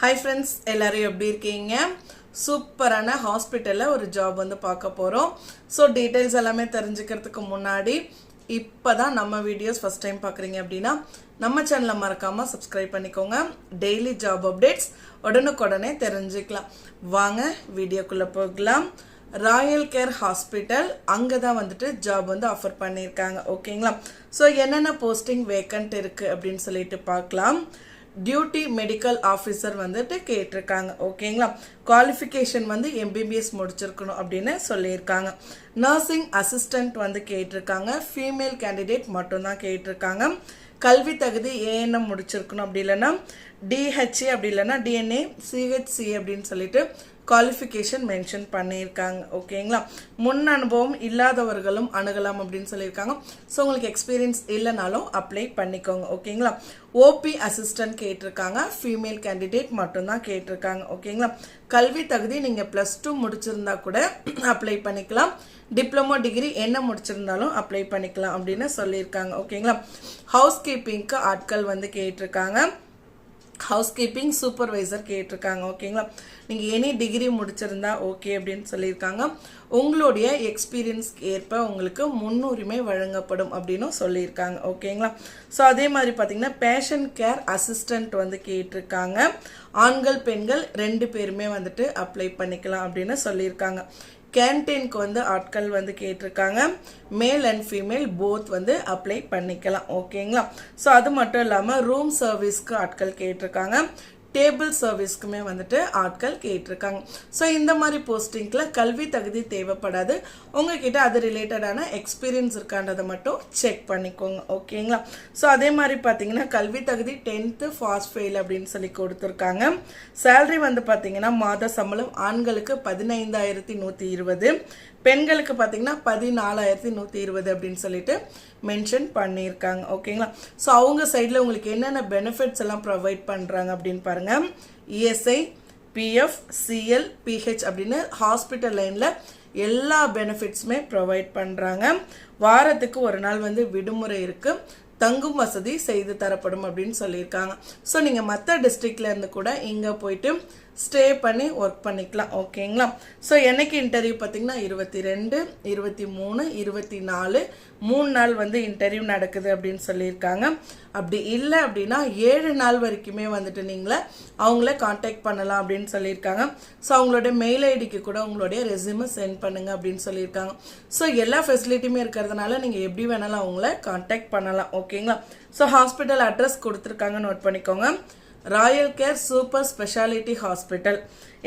Hi friends எல்லோரும் எப்படி இருக்கீங்க? சூப்பரான ஹாஸ்பிட்டலில் ஒரு ஜாப் வந்து பார்க்க போகிறோம் ஸோ டீட்டெயில்ஸ் எல்லாமே தெரிஞ்சுக்கிறதுக்கு முன்னாடி இப்போ தான் நம்ம வீடியோஸ் ஃபஸ்ட் டைம் பார்க்குறீங்க அப்படின்னா நம்ம சேனலை மறக்காமல் சப்ஸ்கிரைப் பண்ணிக்கோங்க. டெய்லி ஜாப் அப்டேட்ஸ் உடனுக்குடனே தெரிஞ்சுக்கலாம். வாங்க வீடியோக்குள்ளே போகலாம். ராயல் கேர் ஹாஸ்பிட்டல் அங்கே தான் வந்துட்டு ஜாப் வந்து ஆஃபர் பண்ணியிருக்காங்க. ஓகேங்களா ஸோ என்னென்ன போஸ்டிங் வேக்கண்ட் இருக்குது அப்படின்னு சொல்லிட்டு பார்க்கலாம். டியூட்டி மெடிக்கல் ஆஃபீஸர் வந்துட்டு கேட்டிருக்காங்க. ஓகேங்களா குவாலிஃபிகேஷன் வந்து எம்பிபிஎஸ் முடிச்சிருக்கணும் அப்படின்னு சொல்லியிருக்காங்க. நர்சிங் அசிஸ்டன்ட் வந்து கேட்டிருக்காங்க. ஃபீமேல் கேண்டிடேட் மட்டும்தான் கேட்டிருக்காங்க. கல்வி தகுதி ஏஎன்எம் முடிச்சிருக்கணும் அப்படி இல்லைன்னா டிஹெச்ஏ அப்படி இல்லைன்னா டிஎன்ஏ சிஹெச்சி அப்படின்னு சொல்லிட்டு குவாலிஃபிகேஷன் மென்ஷன் பண்ணியிருக்காங்க ஓகேங்களா முன் அனுபவம் இல்லாதவர்களும் அணுகலாம் அப்படின்னு சொல்லியிருக்காங்க. ஸோ உங்களுக்கு எக்ஸ்பீரியன்ஸ் இல்லைனாலும் அப்ளை பண்ணிக்கோங்க ஓகேங்களா ஓபி அசிஸ்டன்ட் கேட்டிருக்காங்க ஃபீமேல் கேண்டிடேட் மட்டும்தான் கேட்டிருக்காங்க ஓகேங்களா கல்வி தகுதி நீங்கள் ப்ளஸ் டூ முடிச்சிருந்தா கூட அப்ளை பண்ணிக்கலாம். டிப்ளமோ டிகிரி என்ன முடிச்சிருந்தாலும் அப்ளை பண்ணிக்கலாம் அப்படின்னு சொல்லியிருக்காங்க ஓகேங்களா ஹவுஸ் கீப்பிங்க்கு ஆட்கள் வந்து கேட்டிருக்காங்க. ஹவுஸ் கீப்பிங் சூப்பர்வைசர் கேட்டிருக்காங்க ஓகேங்களா நீங்கள் எனி டிகிரி முடிச்சிருந்தா ஓகே அப்படின்னு சொல்லியிருக்காங்க. உங்களுடைய எக்ஸ்பீரியன்ஸ்க்கு ஏற்ப உங்களுக்கு முன்னுரிமை வழங்கப்படும் அப்படின்னு சொல்லியிருக்காங்க ஓகேங்களா ஸோ அதே மாதிரி பார்த்தீங்கன்னா பேஷன் கேர் அசிஸ்டண்ட் வந்து கேட்டிருக்காங்க. ஆண்கள் பெண்கள் ரெண்டு பேருமே வந்துட்டு அப்ளை பண்ணிக்கலாம் அப்படின்னு சொல்லியிருக்காங்க. கேன்டீனுக்கு வந்து ஆட்கள் வந்து கேட்டிருக்காங்க. மேல் அண்ட் ஃபீமேல் போத் வந்து அப்ளை பண்ணிக்கலாம். ஓகேங்களா ஸோ அது மட்டும் இல்லாமல் ரூம் சர்வீஸ்க்கு ஆட்கள் கேட்டிருக்காங்க. டேபிள் சர்வீஸ்க்குமே வந்துட்டு ஆட்கள் கேட்டிருக்காங்க. ஸோ இந்த மாதிரி போஸ்டிங்கில் கல்வி தகுதி தேவைப்படாது. உங்ககிட்ட அது ரிலேட்டடான எக்ஸ்பீரியன்ஸ் இருக்கான்றதை மட்டும் செக் பண்ணிக்கோங்க. ஓகேங்களா ஸோ அதே மாதிரி பார்த்தீங்கன்னா கல்வி தகுதி டென்த்து ஃபாஸ்ட் ஃபெயில் அப்படின்னு சொல்லி கொடுத்துருக்காங்க. சேலரி வந்து பார்த்தீங்கன்னா மாத சம்பளம் ஆண்களுக்கு பதினைந்தாயிரத்தி நூற்றி இருபது பெண்களுக்கு பார்த்தீங்கன்னா பதினாலாயிரத்தி நூற்றி இருபது அப்படின்னு சொல்லிட்டு மென்ஷன் பண்ணியிருக்காங்க. ஓகேங்களா ஸோ அவங்க சைடில் உங்களுக்கு என்னென்ன பெனிஃபிட்ஸ் எல்லாம் ப்ரொவைட் பண்ணுறாங்க அப்படின்னு பாருங்கள் இஎஸ்ஐ பிஎஃப் சிஎல் பிஹெச் அப்படின்னு ஹாஸ்பிட்டல் லைனில் எல்லா பெனிஃபிட்ஸுமே ப்ரொவைட் பண்ணுறாங்க வாரத்துக்கு ஒரு நாள் வந்து விடுமுறை இருக்குது தங்கும் வசதி செய்து தரப்படும் அப்படின்னு சொல்லியிருக்காங்க. ஸோ நீங்கள் மற்ற டிஸ்ட்ரிக்ட்லேருந்து கூட இங்கே போயிட்டு ஸ்டே பண்ணி ஒர்க் பண்ணிக்கலாம். ஓகேங்களா ஸோ என்னைக்கு இன்டர்வியூ பார்த்தீங்கன்னா இருபத்தி ரெண்டு இருபத்தி மூணு இருபத்தி நாலு மூணு நாள் வந்து இன்டர்வியூ நடக்குது அப்படின்னு சொல்லியிருக்காங்க. அப்படி இல்லை அப்படின்னா ஏழு நாள் வரைக்குமே வந்துட்டு நீங்களே அவங்கள காண்டாக்ட் பண்ணலாம் அப்படின்னு சொல்லியிருக்காங்க. ஸோ அவங்களோட மெயில் ஐடிக்கு கூட உங்களுடைய ரெசியூமை சென்ட் பண்ணுங்க அப்படின்னு சொல்லியிருக்காங்க. ஸோ எல்லா ஃபெசிலிட்டியுமே இருக்கிறதுனால நீங்கள் எப்படி வேணாலும் அவங்கள காண்டாக்ட் பண்ணலாம். ஓகே ஓகேங்களா? ஸோ ஹாஸ்பிட்டல் அட்ரஸ் கொடுத்துருக்காங்க நோட் பண்ணிக்கோங்க. Royal care super speciality hospital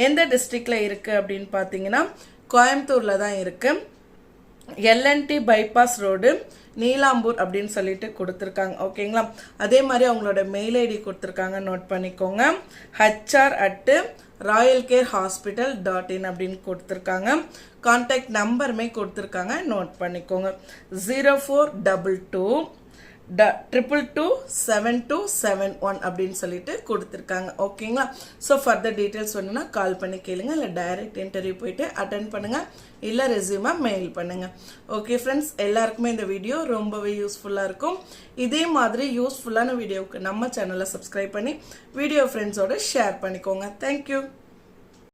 எந்த டிஸ்ட்ரிக்டில் இருக்குது அப்படின்னு பார்த்தீங்கன்னா கோயம்புத்தூரில் தான் இருக்குது எல்என்டி பைபாஸ் ரோடு நீலாம்பூர் அப்படின்னு சொல்லிட்டு கொடுத்துருக்காங்க. ஓகேங்களா? அதே மாதிரி அவங்களோட மெயில் ஐடி கொடுத்துருக்காங்க நோட் பண்ணிக்கோங்க. HR at royal care hospital dot in அப்படின்னு கொடுத்துருக்காங்க. கான்டாக்ட் நம்பருமே கொடுத்துருக்காங்க நோட் பண்ணிக்கோங்க. ஜீரோ ஃபோர் டபுள் டூ ட triple two seven two seven one அப்படின்னு சொல்லிட்டு கொடுத்துருக்காங்க. ஓகேங்களா ஸோ ஃபர்தர் டீட்டெயில்ஸ் வேணும்னா கால் பண்ணி கேளுங்க. இல்லை டைரக்ட் இன்டர்வியூ போயிட்டு அட்டன் பண்ணுங்கள் இல்லை ரெசியூமாக மெயில் பண்ணுங்கள் ஓகே ஃப்ரெண்ட்ஸ் எல்லாருக்குமே இந்த வீடியோ ரொம்பவே யூஸ்ஃபுல்லாக இருக்கும். இதே மாதிரி யூஸ்ஃபுல்லான வீடியோவுக்கு நம்ம சேனலை சப்ஸ்கிரைப் பண்ணி வீடியோ ஃப்ரெண்ட்ஸோட ஷேர் பண்ணிக்கோங்க. தேங்க்யூ